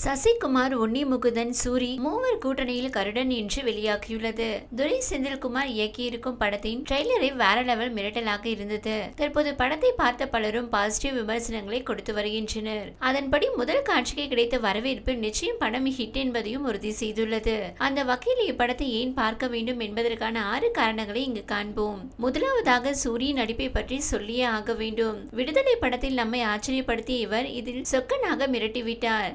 சசிகுமார் உன்னி முகுதன் சூரி மூவர் கூட்டணியில் கருடன் என்று வெளியாகியுள்ளது. துரை செந்தில்குமார் இயக்கியிருக்கும் படத்தின் ட்ரெய்லரை வேற லெவல் மிரட்டலாக இருந்தது. தற்போது படத்தை பார்த்த பலரும் பாசிட்டிவ் விமர்சனங்களை கொடுத்து வருகின்றனர். அதன்படி முதல் காட்சிக்கு கிடைத்த வரவேற்பு நிச்சயம் படம் ஹிட் என்பதையும் உறுதி செய்துள்ளது. அந்த வகையில் இப்படத்தை ஏன் பார்க்க வேண்டும் என்பதற்கான ஆறு காரணங்களை இங்கு காண்போம். முதலாவதாக சூரிய நடிப்பை பற்றி சொல்லியே ஆக வேண்டும். விடுதலை படத்தில் நம்மை ஆச்சரியப்படுத்திய இவர் இதில் சொக்கனாக மிரட்டிவிட்டார்.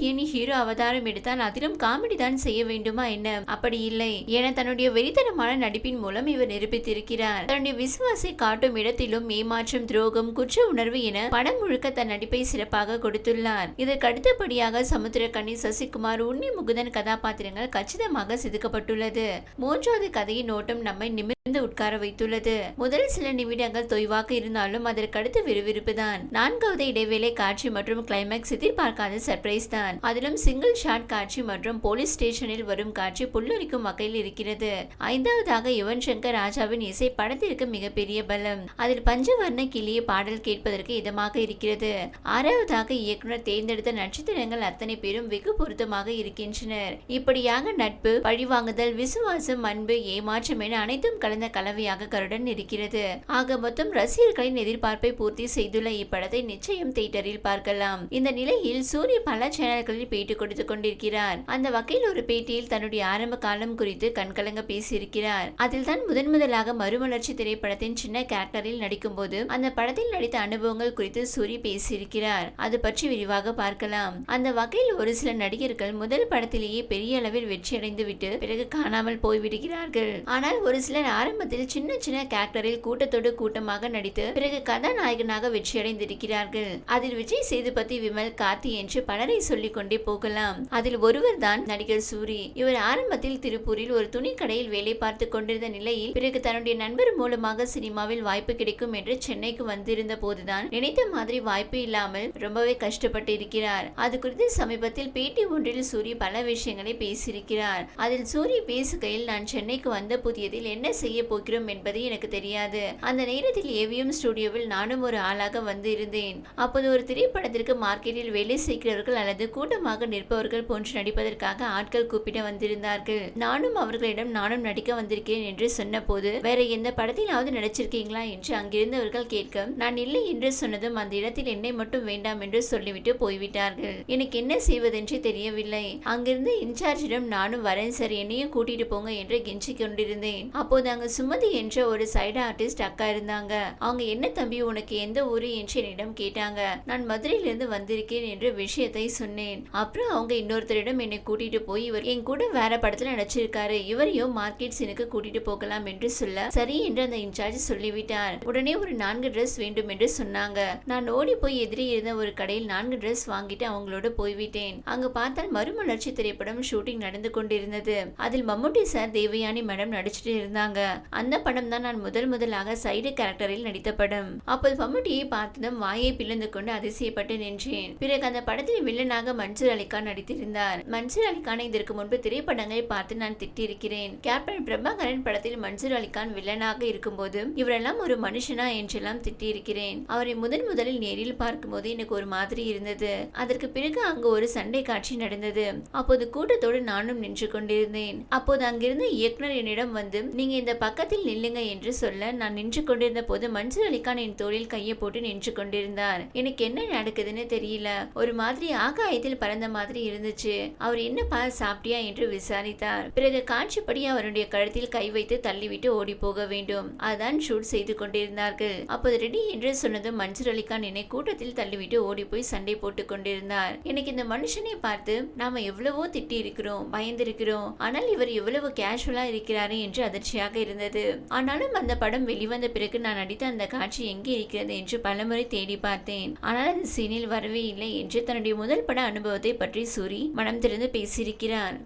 காமெடியன் ஹீரோ அவதாரம் எடுத்தால் அதிலும் காமெடி தான் செய்ய வேண்டுமா என்ன? அப்படி இல்லை. என தன்னுடைய வெறித்தனமான நடிப்பின் மூலம் இவர் நிரூபித்திருக்கிறார். தன்னுடைய விசுவாசை காட்டும் இடத்திலும் ஏமாற்றம் துரோகம் குற்ற உணர்வு என படம் முழுக்க தன் நடிப்பை சிறப்பாக கொடுத்துள்ளார். இதற்கு அடுத்தபடியாக சமுத்திரக்கண்ணி சசிகுமார் உன்னி முகுதன் கதாபாத்திரங்கள் கச்சிதமாக செதுக்கப்பட்டுள்ளது. மூன்றாவது கதையின் ஓட்டம் நம்மை எழுந்து உட்கார வைத்துள்ளது. முதல் சில நிமிடங்கள் தொய்வாக இருந்தாலும் அதற்கடுத்து விறுவிறுப்பு தான். நான்காவது இடைவேளை காட்சி மற்றும் கிளைமேக்ஸ் எதிர்பார்க்காத சர்ப்ரைஸ் தான். அதிலும் சிங்கிள் ஷாட் காட்சி மற்றும் போலீஸ் ஸ்டேஷனில் வரும் காட்சி புல்லரிக்கும் வகையில் இருக்கிறது. ஐந்தாவதாக யுவன் சங்கர் ராஜாவின் இசை படத்திற்கு மிகப்பெரிய பலம். அதில் பஞ்சவர்ண கிளிய பாடல் கேட்பதற்கு இதமாக இருக்கிறது. ஆறாவதாக இயக்குனர் தேர்ந்தெடுத்த நட்சத்திரங்கள் அத்தனை பேரும் வெகு பொருத்தமாக இருக்கின்றனர். இப்படியாக நட்பு பழிவாங்குதல் விசுவாசம் அன்பு ஏமாற்றம் என அனைத்தும் கலந்த கலவையாக கருடன் இருக்கிறது. ஆக மொத்தம் ரசிகர்களின் எதிர்பார்ப்பை பூர்த்தி செய்துள்ள இப்படத்தை நிச்சயம் தியேட்டரில் பார்க்கலாம். இந்த நிலையில் சூரிய பல சேனல்களில் பேட்டி கொடுத்து கொண்டிருக்கிறார். அந்த வகையில் ஒரு பேட்டியில் தன்னுடைய ஆரம்ப காலம் குறித்து கண்கலங்க பேசியிருக்கிறார். அதில் தான் முதன் முதலாக மறுமலர்ச்சி திரைப்படத்தின் சின்ன கேரக்டரில் நடிக்கும் போது அந்த படத்தில் நடித்த அனுபவங்கள் குறித்து சூரி பேசியிருக்கிறார். அது பற்றி விரிவாக பார்க்கலாம். அந்த வகையில் ஒரு சில நடிகர்கள் முதல் படத்திலேயே பெரிய அளவில் வெற்றியடைந்து விட்டு பிறகு காணாமல் போய்விடுகிறார்கள். ஆனால் ஒரு சிலர் ஆரம்பத்தில் சின்ன சின்ன கேரக்டரில் கூட்டத்தோடு கூட்டமாக நடித்து பிறகு கதாநாயகனாக வெற்றி அடைந்திருக்கிறார்கள் அதில் விஜய் சேதுபதி விமல் கார்த்தி என்று பலரை சொல்லிக் கொண்டே போகலாம். அதில் ஒருவர் தான் நடிகர் சூரி. இவர் ஆரம்பத்தில் திருப்பூரில் ஒரு துணி கடையில் வேலை பார்த்து கொண்டிருந்த நிலையில் பிறகு தன்னுடைய நண்பர் மூலமாக சினிமாவில் வாய்ப்பு கிடைக்கும் என்று சென்னைக்கு வந்திருந்த போதுதான் நினைத்த மாதிரி வாய்ப்பு இல்லாமல் ரொம்பவே கஷ்டப்பட்டு இருக்கிறார். அது குறித்து சமீபத்தில் பேட்டி ஒன்றில் சூரி பல விஷயங்களை பேசியிருக்கிறார். அதில் சூரி பேசுகையில் நான் சென்னைக்கு வந்த புதியதில் என்ன செய்ய போகிறோம் என்பது எனக்கு தெரியாது. அந்த நேரத்தில் ஏவிஎம் ஸ்டுடியோவில் நானும் ஒரு ஆளாக வந்து இருந்தேன் அப்போது ஒரு திரைப்படத்திற்கு மார்க்கெட்டில் வேலை செய்கிறவர்கள் அல்லது கூட்டமாக நிற்பவர்கள் போன்று நடிப்பதற்காக ஆட்கள் கூப்பிட வந்திருந்தார்கள். நானும் அவர்களிடம் நானும் நடிக்க வந்திருக்கிறேன் என்று சொன்னபோது வேற எந்த படத்திலாவது நடிச்சிருக்கீங்களா? என்று அங்கிருந்தவர்கள் கேட்க நான் இல்லை என்று சொன்னதும் அந்த இடத்தில் என்னை மட்டும் வேண்டாம் என்று சொல்லிவிட்டு போய்விட்டார்கள். எனக்கு என்ன செய்வதென்று தெரியவில்லை. அங்கிருந்து இன்சார்ஜிடம் நானும் வரேன் சார். என்னையும் கூட்டிட்டு போங்க என்று கெஞ்சி கொண்டிருந்தேன் அப்போது அங்கு சுமதி என்ற ஒரு சைடு ஆர்டிஸ்ட் அக்கா இருந்தாங்க. அவங்க என்ன தம்பி உனக்கு எந்த ஊரு? என்று என்னிடம் கேட்டாங்க. நான் மதுரையிலிருந்து வந்திருக்கேன் என்று விஷயத்தை சொன்னேன். அப்புறம் அவங்க இன்னொருத்தரிடம் என்னை கூட்டிட்டு போய் இவர் என் கூட வேற படத்துல நடிச்சிருக்காரு. இவரையும் மார்க்கெட் சீனுக்கு கூட்டிட்டு போகலாம் என்று சொல்ல சரி என்று அந்த இன்சார்ஜ் சொல்லிவிட்டார். உடனே ஒரு நான்கு ட்ரெஸ் வேண்டும் என்று சொன்னாங்க. நான் ஓடி போய் எதிரே இருந்த ஒரு கடையில் நான்கு ட்ரெஸ் வாங்கிட்டு அவங்களோட போய்விட்டேன். அங்கு பார்த்தால் மறுமலர்ச்சி திரைப்படம் ஷூட்டிங் நடந்து கொண்டிருந்தது. அதில் மம்முட்டி சார் தேவயானி மேடம் நடிச்சிட்டு இருந்தாங்க. அந்த படம் தான் நான் முதல் முதலாக சைடு கேரக்டரில் நடித்த படம். அப்போது மம்முட்டியை பார்த்ததும் வாயை பிளந்து கொண்டு அதிசயப்பட்டு நின்றேன். பிறகு அந்த படத்தில் வில்லனாக மன்சூர் அலிகான் நடித்திருந்தார். மன்சூர் அலிகானை இதற்கு முன்பு திரைப்படங்களை பார்த்து நான் திட்டிருக்கிறேன் கேப்டன் பிரபாகரன் படத்தில் மன்சூர் அலிகான் வில்லனாக இருக்கும்போது இவரெல்லாம் ஒரு மனுஷனா என்றெல்லாம் திட்டியிருக்கிறேன். அவரை முதன் முதலில் நேரில் பார்க்கும்போது எனக்கு ஒரு மாதிரி இருந்தது. அதற்கு பிறகு அங்கு ஒரு சண்டை காட்சி நடந்தது. அப்போது கூட்டத்தோடு நானும் நின்று கொண்டிருந்தேன். அப்போது அங்கிருந்த இயக்குனர் என்னிடம் வந்து நீங்க இந்த பக்கத்தில் நில்லுங்க என்று சொல்ல நான் நின்று கொண்டிருந்த போது மன்சூர் அலிகான் என் தோளில் கையை போட்டு நின்று கொண்டிருந்தார். எனக்கு என்ன நடக்குதுன்னு தெரியல. ஒரு மாதிரி ஆகாயத்தில் பறந்த மாதிரி இருந்துச்சு. அவர் என்னப்பா சாப்பிட்டியா என்று விசாரித்தார். பிறகு காட்சிப்படி அவருடைய கழுத்தில் கை வைத்து தள்ளிவிட்டு ஓடி போக வேண்டும். அதான் ஷூட் செய்து கொண்டிருந்தார்கள். அப்போது ரெடி என்று சொன்னதும் மன்சூர் அலிகான் என்னை கூட்டத்தில் தள்ளிவிட்டு ஓடி போய் சண்டை போட்டுக் கொண்டிருந்தார். எனக்கு இந்த மனுஷனை பார்த்து நாம எவ்வளவோ திட்டி இருக்கிறோம் பயந்திருக்கிறோம். ஆனால் இவர் எவ்வளவு கேஷுவலா இருக்கிறாரு என்று அதிர்ச்சியாக இருந்தது. ஆனாலும் அந்த படம் வெளிவந்த பிறகு நான் நடித்த அந்த காட்சி எங்கே இருக்கிறது என்று பலமுறை தேடி பார்த்தேன். ஆனால் அது சீனில் வரவே இல்லை என்று தன்னுடைய முதல் பட அனுபவத்தை பற்றி சூரி மனம் திறந்து பேசியிருக்கிறார்.